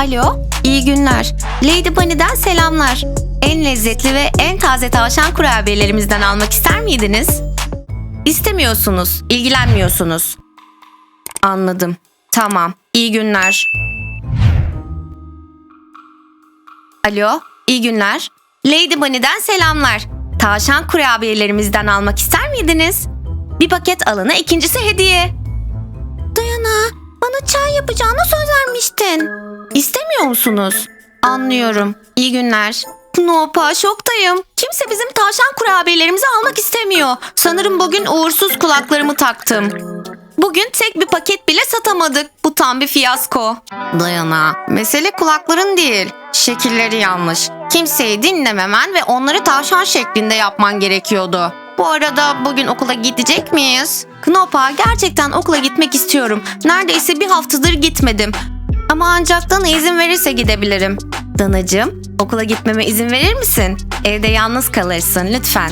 Alo, iyi günler. Lady Bunny'den selamlar. En lezzetli ve en taze tavşan kurabiyelerimizden almak ister miydiniz? İstemiyorsunuz, ilgilenmiyorsunuz. Anladım. Tamam, iyi günler. Alo, iyi günler. Lady Bunny'den selamlar. Tavşan kurabiyelerimizden almak ister miydiniz? Bir paket alana ikincisi hediye. Dayana, bana çay yapacağına söz vermiştin. İstemiyor musunuz? Anlıyorum. İyi günler. Nopa şoktayım. Kimse bizim tavşan kurabiyelerimizi almak istemiyor. Sanırım bugün uğursuz kulaklarımı taktım. Bugün tek bir paket bile satamadık. Bu tam bir fiyasko. Dayana, mesele kulakların değil. Şekilleri yanlış. Kimseyi dinlememen ve onları tavşan şeklinde yapman gerekiyordu. Bu arada bugün okula gidecek miyiz? Knopa gerçekten okula gitmek istiyorum. Neredeyse bir haftadır gitmedim. Ama ancak Dana izin verirse gidebilirim. Danacığım, okula gitmeme izin verir misin? Evde yalnız kalırsın lütfen.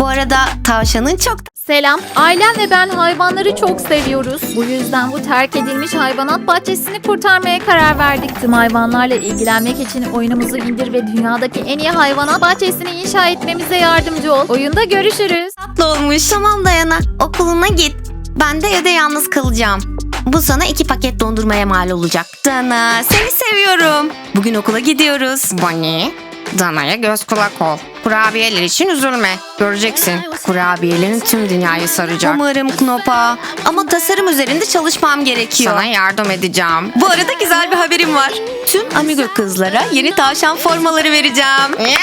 Bu arada tavşanın çok Selam. Ailem ve ben hayvanları çok seviyoruz. Bu yüzden bu terk edilmiş hayvanat bahçesini kurtarmaya karar verdik. Tüm hayvanlarla ilgilenmek için oyunumuzu indir ve dünyadaki en iyi hayvanat bahçesini inşa etmemize yardımcı ol. Oyunda görüşürüz. tatlı olmuş. Tamam Dayana, okuluna git. Ben de evde yalnız kalacağım. Bu sana iki paket dondurmaya mal olacak. Dana, seni seviyorum. Bugün okula gidiyoruz. Bonnie, Dana'ya göz kulak ol. Kurabiyeler için üzülme. Göreceksin. Kurabiyelerin tüm dünyayı saracak. Umarım Knopa. Ama tasarım üzerinde çalışmam gerekiyor. Sana yardım edeceğim. Bu arada güzel bir haberim var. Tüm Amigo kızlara yeni tavşan formaları vereceğim.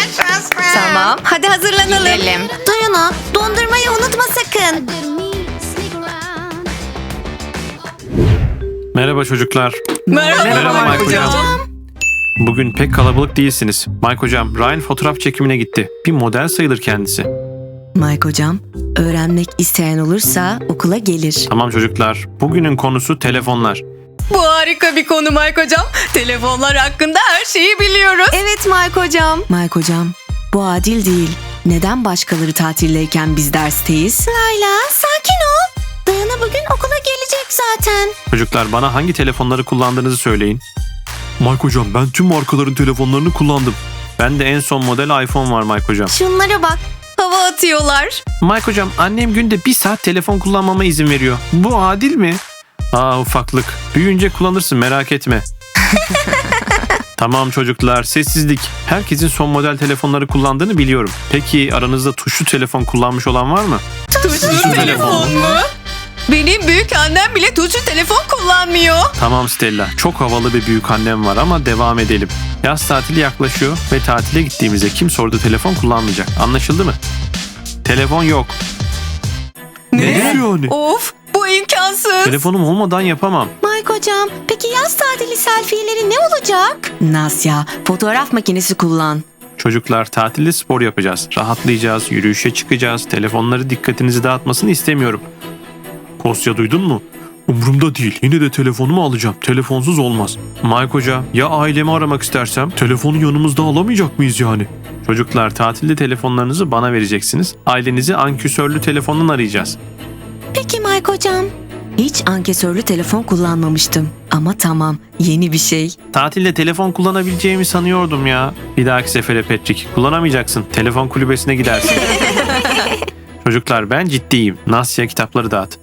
Tamam, hadi hazırlanalım. Gidelim. Dayana, dondurmayı unutma sakın. Merhaba çocuklar. Merhaba, Merhaba Mike hocam. Bugün pek kalabalık değilsiniz. Mike hocam, Ryan fotoğraf çekimine gitti. Bir model sayılır kendisi. Mike hocam, öğrenmek isteyen olursa okula gelir. Tamam çocuklar, bugünün konusu telefonlar. Bu harika bir konu Mike hocam. Telefonlar hakkında her şeyi biliyoruz. Evet Mike hocam. Mike hocam, bu adil değil. Neden başkaları tatildeyken biz dersteyiz? Layla, sakin ol. Dayana bugün okula gelecek zaten. Çocuklar bana hangi telefonları kullandığınızı söyleyin. Mike hocam, ben tüm markaların telefonlarını kullandım. Ben de en son model iPhone var Mike hocam. Şunlara bak. Hava atıyorlar. Mike hocam, annem günde bir saat telefon kullanmama izin veriyor. Bu adil mi? Aa ufaklık. Büyüyünce kullanırsın merak etme. tamam çocuklar sessizlik. Herkesin son model telefonları kullandığını biliyorum. Peki aranızda tuşlu telefon kullanmış olan var mı? Tuşlu telefon mu? Benim büyük annem bile tuşlu telefon kullanmıyor. Tamam Stella. Çok havalı bir büyük annem var ama devam edelim. Yaz tatili yaklaşıyor ve tatile gittiğimizde kim sordu telefon kullanmayacak. Anlaşıldı mı? Telefon yok. Ne? yani? Of bu imkansız. Telefonum olmadan yapamam. Mike hocam, peki yaz tatili selfie'leri ne olacak? Nasya, fotoğraf makinesi kullan. Çocuklar tatilde spor yapacağız. Rahatlayacağız, yürüyüşe çıkacağız. Telefonları dikkatinizi dağıtmasını istemiyorum. Kosya duydun mu? Umurumda değil. Yine de telefonumu alacağım. Telefonsuz olmaz. Mike Hoca ya ailemi aramak istersem telefonu yanımızda alamayacak mıyız yani? Çocuklar tatilde telefonlarınızı bana vereceksiniz. Ailenizi ankesörlü telefondan arayacağız. Peki Mike hocam. Hiç ankesörlü telefon kullanmamıştım. Ama tamam, yeni bir şey. Tatilde telefon kullanabileceğimi sanıyordum ya. Bir dahaki sefere Patrick. Kullanamayacaksın. Telefon kulübesine gidersin. Çocuklar ben ciddiyim. Nasya kitapları dağıt.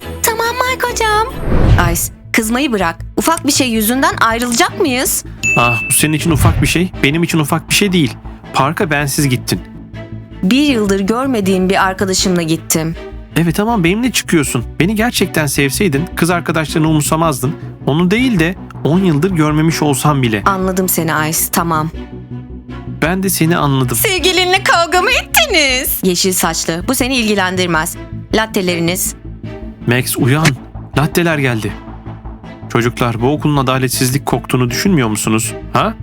Ice, kızmayı bırak. Ufak bir şey yüzünden ayrılacak mıyız? Ah bu senin için ufak bir şey. Benim için ufak bir şey değil. Parka bensiz gittin. Bir yıldır görmediğim bir arkadaşımla gittim. Evet tamam benimle çıkıyorsun. Beni gerçekten sevseydin kız arkadaşlarını umursamazdın. Onu değil de 10 yıldır görmemiş olsam bile. Anladım seni Ice, tamam. Ben de seni anladım. Sevgilinle kavga mı ettiniz? Yeşil saçlı, bu seni ilgilendirmez. Latteleriniz. Max uyan. Latteler geldi. Çocuklar bu okulun adaletsizlik koktuğunu düşünmüyor musunuz? Ha?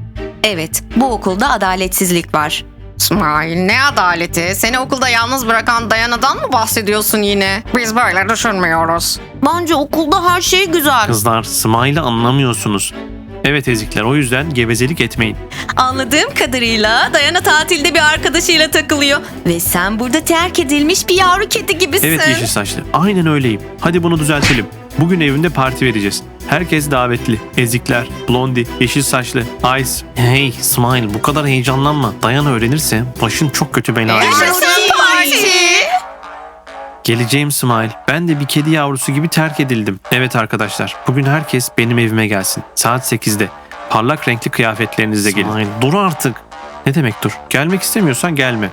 Evet, bu okulda adaletsizlik var. İsmail ne adaleti? Seni okulda yalnız bırakan Dayana'dan mı bahsediyorsun yine? Biz böyle düşünmüyoruz. Bence okulda her şey güzel. Kızlar Smile'ı anlamıyorsunuz. Evet ezikler o yüzden gevezelik etmeyin. Anladığım kadarıyla Dayana tatilde bir arkadaşıyla takılıyor. Ve sen burada terk edilmiş bir yavru kedi gibisin. Evet yeşil saçlı. Aynen öyleyim. Hadi bunu düzeltelim. Bugün evimde parti vereceğiz. Herkes davetli. Ezikler, Blondie, yeşil saçlı, Ice. Hey Smile bu kadar heyecanlanma. Dayana öğrenirse başın çok kötü belaya girer. Geleceğim Smile. Ben de bir kedi yavrusu gibi terk edildim. Evet arkadaşlar, bugün herkes benim evime gelsin. Saat 8'de. Parlak renkli kıyafetlerinizle gelin. Smile, dur artık. Ne demek dur? Gelmek istemiyorsan gelme.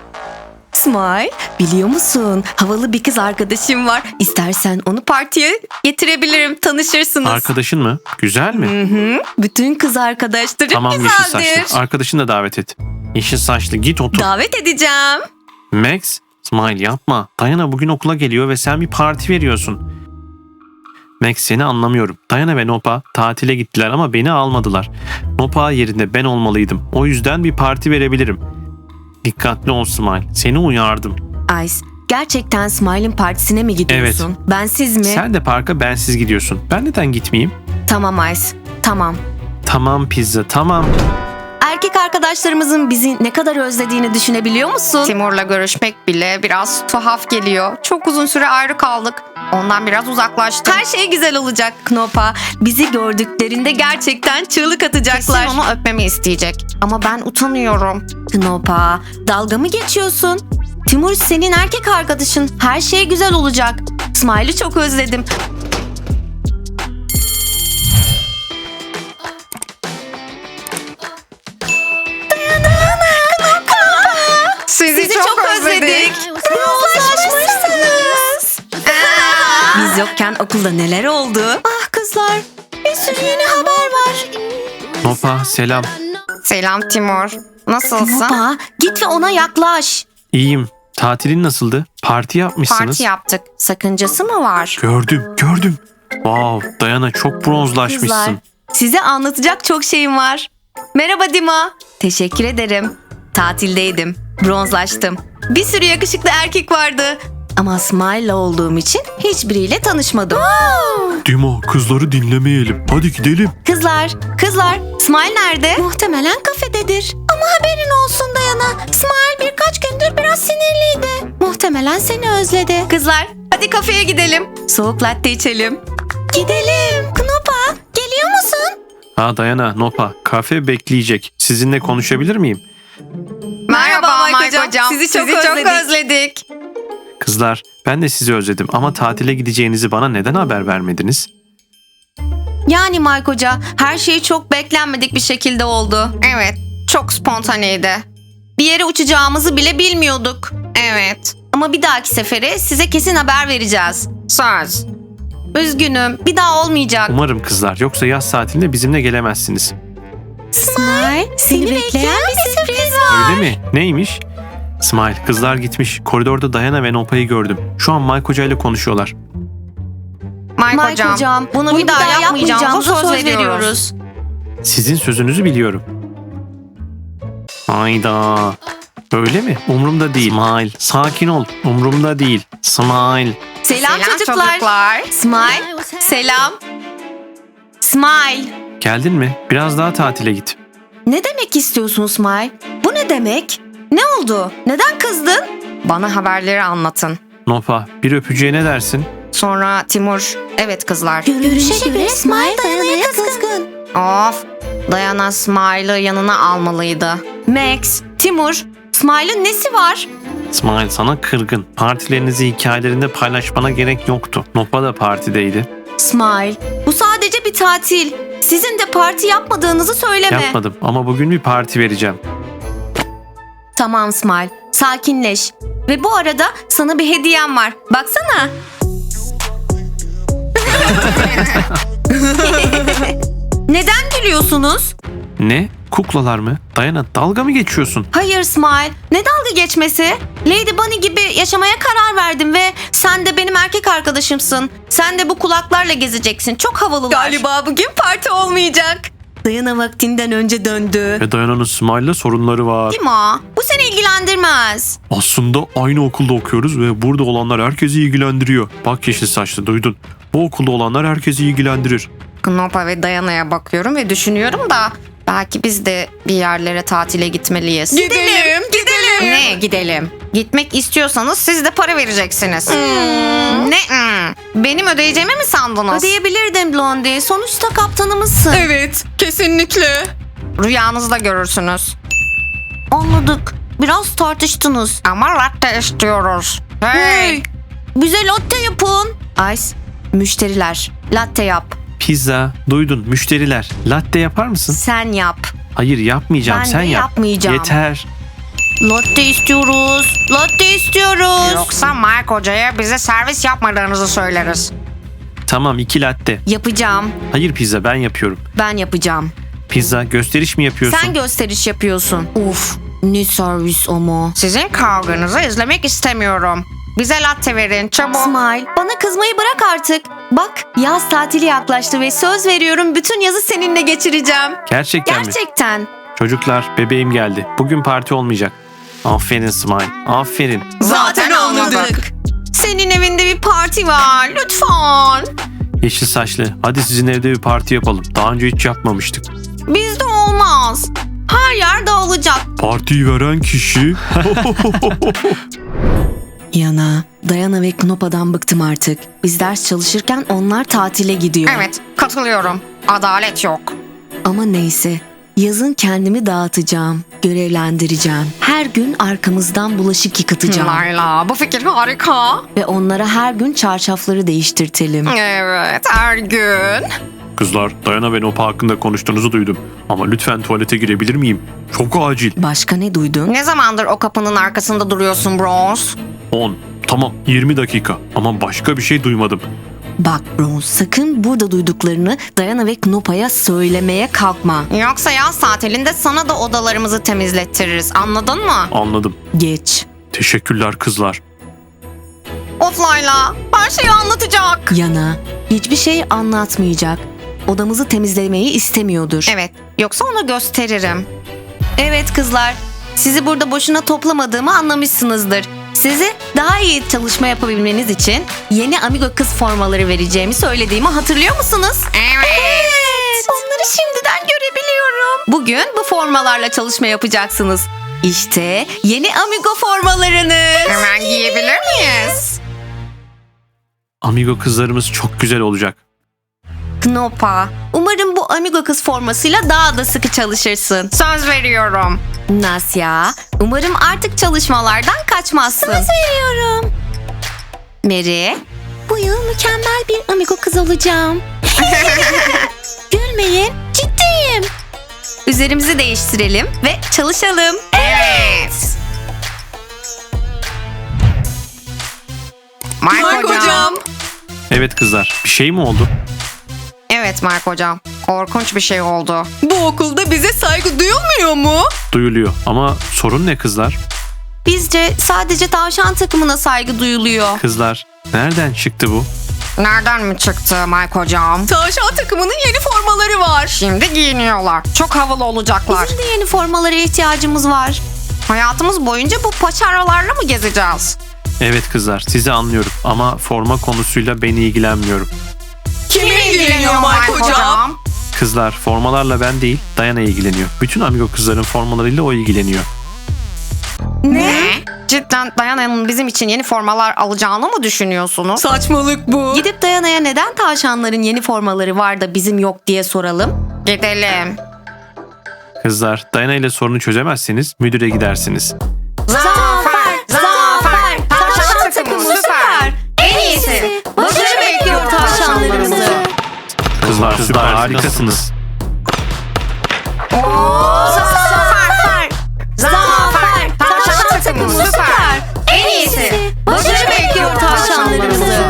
Smile, biliyor musun? Havalı bir kız arkadaşım var. İstersen onu partiye getirebilirim. Tanışırsınız. Arkadaşın mı? Güzel mi? Hı hı. Bütün kız arkadaşlarım Tamam yeşil güzeldir. saçlı. Arkadaşını da davet et. Yeşil saçlı git otur. Davet edeceğim. Max, Smile yapma. Dayana bugün okula geliyor ve sen bir parti veriyorsun. Max seni anlamıyorum. Dayana ve Nopa tatile gittiler ama beni almadılar. Nopa yerinde ben olmalıydım. O yüzden bir parti verebilirim. Dikkatli ol Smile. Seni uyardım. Ice, gerçekten Smile'in partisine mi gidiyorsun? Bensiz mi? Sen de parka bensiz gidiyorsun. Ben neden gitmeyeyim? Tamam Ice, tamam. Tamam pizza tamam. Erkek arkadaşlarımızın bizi ne kadar özlediğini düşünebiliyor musun? Timur'la görüşmek bile biraz tuhaf geliyor. Çok uzun süre ayrı kaldık. Ondan biraz uzaklaştım. Her şey güzel olacak Knopa. Bizi gördüklerinde gerçekten çığlık atacaklar. Kesin onu öpmemi isteyecek. Ama ben utanıyorum. Knopa, dalga mı geçiyorsun? Timur senin erkek arkadaşın. Her şey güzel olacak. Smile'ı çok özledim. Biz yokken okulda neler oldu? Ah kızlar, bir sürü yeni haber var. Nopa selam. Selam Timur. Nasılsın? Knopa, git ve ona yaklaş. İyiyim. Tatilin nasıldı? Parti yapmışsınız. Parti yaptık. Sakıncası mı var? Gördüm gördüm. Wow Dayana çok bronzlaşmışsın. Kızlar, size anlatacak çok şeyim var. Merhaba Dima. Teşekkür ederim. Tatildeydim. Bronzlaştım. Bir sürü yakışıklı erkek vardı. Ama Smile'la olduğum için hiçbiriyle tanışmadım. Dima kızları dinlemeyelim. Hadi gidelim. Kızlar, kızlar, Smile nerede? Muhtemelen kafededir. Ama haberin olsun Dayana. Smile birkaç gündür biraz sinirliydi. Muhtemelen seni özledi. Kızlar, hadi kafeye gidelim. Soğuk latte içelim. Gidelim. Knopa, geliyor musun? Ha Dayana, Nopa, kafe bekleyecek. Sizinle konuşabilir miyim? Merhaba Mike hocam. Sizi çok özledik. Kızlar, ben de sizi özledim ama tatile gideceğinizi bana neden haber vermediniz? Yani Mike Hoca, her şey çok beklenmedik bir şekilde oldu. Evet. Çok spontaneydi. Bir yere uçacağımızı bile bilmiyorduk. Evet. Ama bir dahaki sefere size kesin haber vereceğiz. Söz. Üzgünüm, bir daha olmayacak. Umarım kızlar, yoksa yaz tatilinde bizimle gelemezsiniz. Smile, seni bekleyen bir sürpriz var. Öyle mi? Neymiş? Smile, kızlar gitmiş. Koridorda Dayana ve Nopa'yı gördüm. Şu an Mike Hoca ile konuşuyorlar. Mike, Mike hocam. hocam, bunu, bir daha, yapmayacağımıza söz, veriyoruz. Sizin sözünüzü biliyorum. Hayda. Öyle mi? Umrumda değil. Smile, sakin ol. Umrumda değil. Smile. Selam, çocuklar. Smile, selam. Smile. Geldin mi? Biraz daha tatile git. Ne demek istiyorsun Smile? Bu ne demek? Ne oldu? Neden kızdın? Bana haberleri anlatın. Nopa, bir öpücüğe ne dersin? Sonra Timur. Evet kızlar. Görünüşe göre Smile Dayana'ya kızgın. Of. Dayana Smile'ı yanına almalıydı. Max, Timur, Smile'ın nesi var? Smile sana kırgın. Partilerinizi hikayelerinde paylaşmana gerek yoktu. Nopa da partideydi. Smile, bu sadece bir tatil. Sizin de parti yapmadığınızı söyleme. Yapmadım ama bugün bir parti vereceğim. Tamam Smile, sakinleş. Ve bu arada sana bir hediyem var. Baksana. Neden gülüyorsunuz? Ne? Kuklalar mı? Dayana dalga mı geçiyorsun? Hayır Smile, ne dalga geçmesi? Lady Bunny gibi yaşamaya karar verdim ve sen de benim erkek arkadaşımsın. Sen de bu kulaklarla gezeceksin. Çok havalılar. Galiba bugün parti olmayacak. Dayana vaktinden önce döndü. Ve Dayana'nın Smile'la sorunları var. Dima, bu seni ilgilendirmez. Aslında aynı okulda okuyoruz ve burada olanlar herkesi ilgilendiriyor. Bak yeşil saçlı duydun. Bu okulda olanlar herkesi ilgilendirir. Knopa ve Dayana'ya bakıyorum ve düşünüyorum da belki biz de bir yerlere tatile gitmeliyiz. Gidelim, gidelim. Ne gidelim? Gitmek istiyorsanız siz de para vereceksiniz. Ne? hmm? Benim ödeyeceğimi mi sandınız? Ödeyebilirdin Blondie. Sonuçta kaptanımızsın. Evet, kesinlikle. Rüyanızda görürsünüz. Anladık. Biraz tartıştınız. Ama latte istiyoruz. Hey! Bize latte yapın. Ice, müşteriler. Latte yap. Pizza, duydun müşteriler. Latte yapar mısın? Sen yap. Hayır yapmayacağım Ben sen yap. yapmayacağım. Yeter. Latte istiyoruz. Latte istiyoruz. Yoksa Mike Hoca'ya bize servis yapmadığınızı söyleriz. Tamam iki latte. Yapacağım. Hayır pizza ben yapıyorum. Ben yapacağım. Pizza gösteriş mi yapıyorsun? Sen gösteriş yapıyorsun. Uf. Ne servis ama. Sizin kavganızı izlemek istemiyorum. Bize latte verin çabuk. Smile, bana kızmayı bırak artık. Bak, yaz tatili yaklaştı ve söz veriyorum bütün yazı seninle geçireceğim. Gerçekten mi? Gerçekten. Çocuklar bebeğim geldi. Bugün parti olmayacak. Aferin Smile. Aferin. Zaten anladık. Senin evinde bir parti var. Lütfen. Yeşil saçlı. Hadi sizin evde bir parti yapalım. Daha önce hiç yapmamıştık. Bizde olmaz. Her yer dağılacak. Partiyi veren kişi... Yana, Dayana ve Knopa'dan bıktım artık. Biz ders çalışırken onlar tatile gidiyor. Evet katılıyorum. Adalet yok. Ama neyse. Yazın kendimi dağıtacağım. Görevlendireceğim. Her gün arkamızdan bulaşık yıkatacağım. Layla bu fikir harika. Ve onlara her gün çarşafları değiştirtelim. Evet her gün. Kızlar Dayana ve Nopa hakkında konuştuğunuzu duydum. Ama lütfen tuvalete girebilir miyim? Çok acil. Başka ne duydun? Ne zamandır o kapının arkasında duruyorsun Bronze? 10. Tamam 20 dakika. Ama başka bir şey duymadım. Bak Bronze sakın burada duyduklarını Dayana ve Knopa'ya söylemeye kalkma. Yoksa yaz tatilinde sana da odalarımızı temizlettiririz anladın mı? Anladım. Geç. Teşekkürler kızlar. Of Layla her şeyi anlatacak. Yana hiçbir şey anlatmayacak. Odamızı temizlemeyi istemiyordur. Evet yoksa ona gösteririm. Evet kızlar. Sizi burada boşuna toplamadığımı anlamışsınızdır. Sizi daha iyi çalışma yapabilmeniz için yeni Amigo kız formaları vereceğimi söylediğimi hatırlıyor musunuz? Evet. Onları şimdiden görebiliyorum. Bugün bu formalarla çalışma yapacaksınız. İşte yeni Amigo formalarınız. Hemen giyebilir miyiz? Amigo kızlarımız çok güzel olacak. Knopa. Umarım bu Amigo kız formasıyla daha da sıkı çalışırsın. Söz veriyorum. Nasya, umarım artık çalışmalardan kaçmazsın. Söz veriyorum. Mary, bu yıl mükemmel bir amigo kız olacağım. Gülmeyin, ciddiyim. Üzerimizi değiştirelim ve çalışalım. Evet. Mike, Mark hocam. hocam. Evet kızlar bir şey mi oldu? Evet Mike hocam. Korkunç bir şey oldu. Bu okulda bize saygı duyulmuyor mu? Duyuluyor ama sorun ne kızlar? Bizce sadece tavşan takımına saygı duyuluyor. Kızlar nereden çıktı bu? Nereden mi çıktı Mike hocam? Tavşan takımının yeni formaları var. Şimdi giyiniyorlar. Çok havalı olacaklar. Bizim de yeni formalara ihtiyacımız var. Hayatımız boyunca bu paçavralarla mı gezeceğiz? Evet kızlar sizi anlıyorum ama forma konusuyla ben ilgilenmiyorum. Kim ilgileniyor Mike hocam? Kızlar formalarla ben değil Dayana ilgileniyor. Bütün amigo kızların formalarıyla o ilgileniyor. Ne? Cidden Dayana'nın bizim için yeni formalar alacağını mı düşünüyorsunuz? Saçmalık bu. Gidip Dayana'ya neden tavşanların yeni formaları var da bizim yok diye soralım. Gidelim. Kızlar Dayana ile sorunu çözemezseniz müdüre gidersiniz. Kızlar, süper harikasınız. Zafer! Zafer! Tavşan takımı süper! En iyisi! Başarı bekliyor tavşanlarımızı.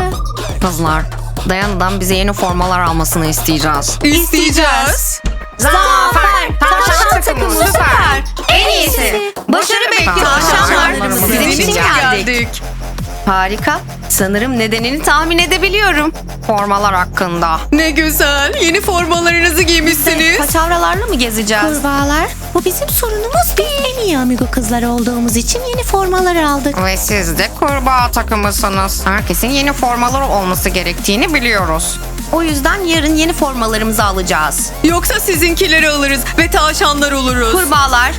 Kızlar, Dayana'dan bize yeni formalar almasını isteyeceğiz. İsteyeceğiz. Zafer! Tavşan takımı süper! En iyisi! Başarı bekliyor tavşanlarımızı. sizin için geldik. Harika. Sanırım nedenini tahmin edebiliyorum. Formalar hakkında. Ne güzel. Yeni formalarınızı giymişsiniz. Paçavralarla mı gezeceğiz? Kurbağalar, bu bizim sorunumuz değil. En iyi amigo kızlar olduğumuz için yeni formalar aldık. Ve siz de kurbağa takımısınız. Herkesin yeni formaları olması gerektiğini biliyoruz. O yüzden yarın yeni formalarımızı alacağız. Yoksa sizinkileri alırız ve tavşanlar oluruz. Kurbağalar,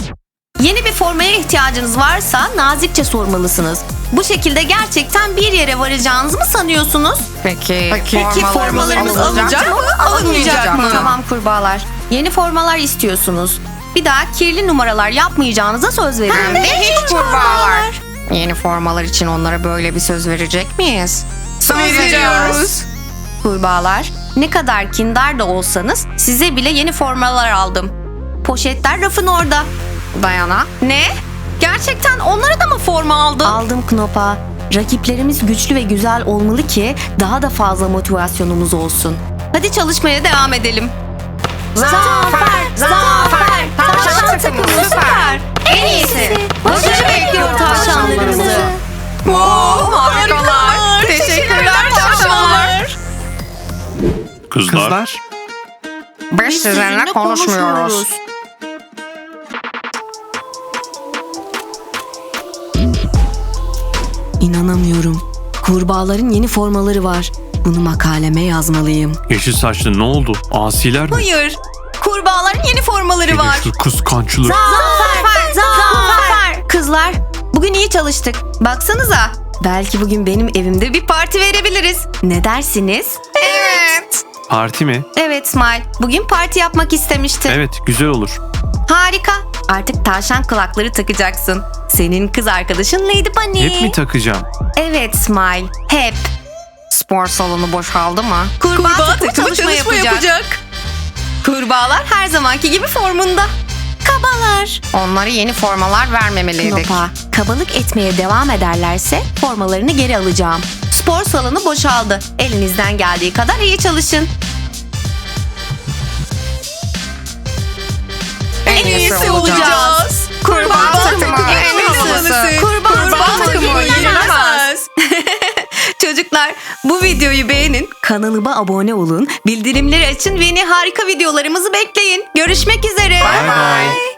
Yeni bir formaya ihtiyacınız varsa nazikçe sormalısınız. Bu şekilde gerçekten bir yere varacağınızı mı sanıyorsunuz? Peki, Peki formalarımız alınacak mı, alınmayacak mı? Tamam kurbağalar. Yeni formalar istiyorsunuz. Bir daha kirli numaralar yapmayacağınıza söz verin. Hem de hiç kurbağalar. Yeni formalar için onlara böyle bir söz verecek miyiz? Söz veriyoruz. Kurbağalar, ne kadar kindar da olsanız size bile yeni formalar aldım. Poşetler rafın orada. Dayana. Ne? Gerçekten onlara da mı forma aldın? Aldım Knopa. Rakiplerimiz güçlü ve güzel olmalı ki daha da fazla motivasyonumuz olsun. Hadi çalışmaya devam edelim. Zafer! Zafer! Tavşan takımı süper! En iyisi! Başarı bekliyor tavşanlarımızı. Oo, harikalar. Teşekkürler tavşanlar. Kızlar, Biz sizinle konuşmuyoruz. İnanamıyorum. Kurbağaların yeni formaları var. Bunu makaleme yazmalıyım. yeşil saçlı ne oldu? Asiler mi? Hayır. Kurbağaların yeni formaları var. Şu kıskançlık. Zafer! Zafer! Kızlar, bugün iyi çalıştık. Baksanıza. Belki bugün benim evimde bir parti verebiliriz. Ne dersiniz? Evet. Parti mi? Evet Smile. Bugün parti yapmak istemiştin. Evet güzel olur. Harika. Artık tavşan kulakları takacaksın. Senin kız arkadaşın Lady Bunny. Hep mi takacağım? Evet Smile. Hep. Spor salonu boşaldı mı? Kurbağa, Kurbağa takımı takımı çalışma, çalışma yapacak. yapacak. Kurbağalar her zamanki gibi formunda. Kabalar. Onlara yeni formalar vermemeliydik. Knopa, kabalık etmeye devam ederlerse formalarını geri alacağım. Spor salonu boşaldı. Elinizden geldiği kadar iyi çalışın. En iyisi olacağız. Kurbağa takımı en havalısı. Kurbağa takımı yenilmez. Çocuklar bu videoyu beğenin, kanalıma abone olun, bildirimleri açın ve yeni harika videolarımızı bekleyin. Görüşmek üzere. Bye bye.